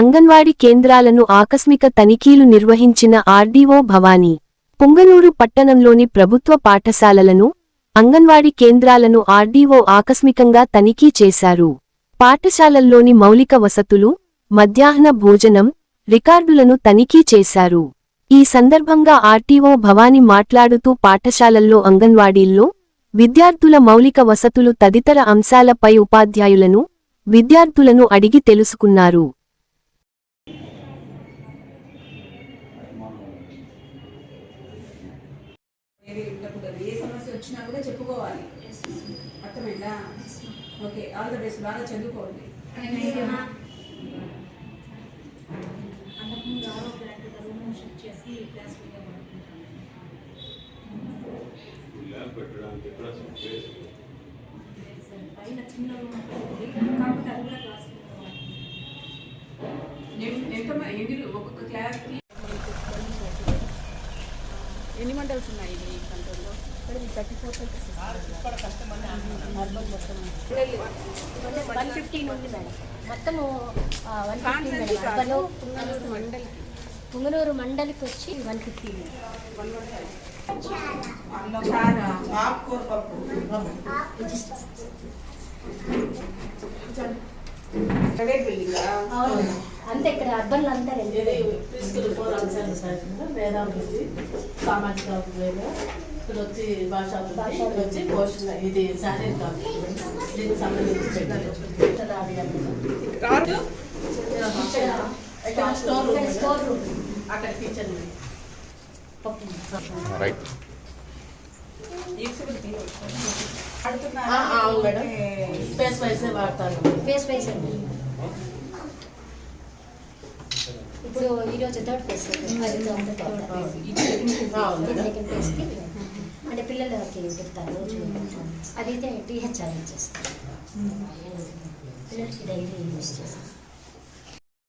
అంగన్వాడి కేంద్రాలను ఆకస్మిక తనిఖీలు నిర్వహించిన ఆర్డీఓ భవానీ పుంగనూరు పట్టణంలోని ప్రభుత్వ పాఠశాలలను అంగన్వాడి కేంద్రాలను ఆర్డీఓ ఆకస్మికంగా తనిఖీ చేశారు. పాఠశాలల్లోని మౌలిక వసతులు మధ్యాహ్న భోజనం రికార్డులను తనిఖీ చేశారు. ఈ సందర్భంగా ఆర్టీఓ భవానీ మాట్లాడుతూ పాఠశాలల్లో అంగన్వాడీల్లో విద్యార్థుల మౌలిక వసతులు తదితర అంశాలపై ఉపాధ్యాయులను విద్యార్థులను అడిగి తెలుసుకున్నారు. ఉండకూడదు ఏ సమస్య వచ్చినా కూడా చెప్పుకోవాలి. అర్థమైందా? ఓకే ఆల్ ద బెస్ట్ బాగా చదువుకోండి. ల్యాబ్ పెట్టడానికి ఇక్కడ అసలు ప్లేస్ లేదు. ఎన్- ఎంత మ- ఎన్ని ఒక్కొక్క క్లాస్కి ఎన్ని మండల్స్ ఉన్నాయి మీ కంట్రోల్లో? వన్ ఫిఫ్టీన్ ఉంది మేడం. మొత్తము వన్ ఫిఫ్టీన్ కాన్సెన్సీ మేడం. మండల్ పుంగనూరు మండలికి. వచ్చి వన్ బిల్డింగ్ అవును. అంతే ఇక్కడ అర్బన్ అంతా రెండు ప్రిస్కుల్ ఫోర్ అంశాలు సార్ వేదాభివృద్ధి సామాజిక ఇక్కడ వచ్చి భాషా ఇక్కడ వచ్చి పోషణ ఇది శారీరక దీనికి సంబంధించి స్టోర్ రూమ్ అక్కడ కిచెన్ రైట్ అవును మేడం. స్పేస్ వైసే వాడతాను ఫేస్ వైజ్ అండి ఇప్పుడు ఈరోజు థర్డ్ మేడం సెకండ్ అంటే పిల్లలకి పెడతారు రోజు అదైతే టీహెచ్ఆర్ చేస్తారు పిల్లలకి డైలీ యూజ్ చేస్తాం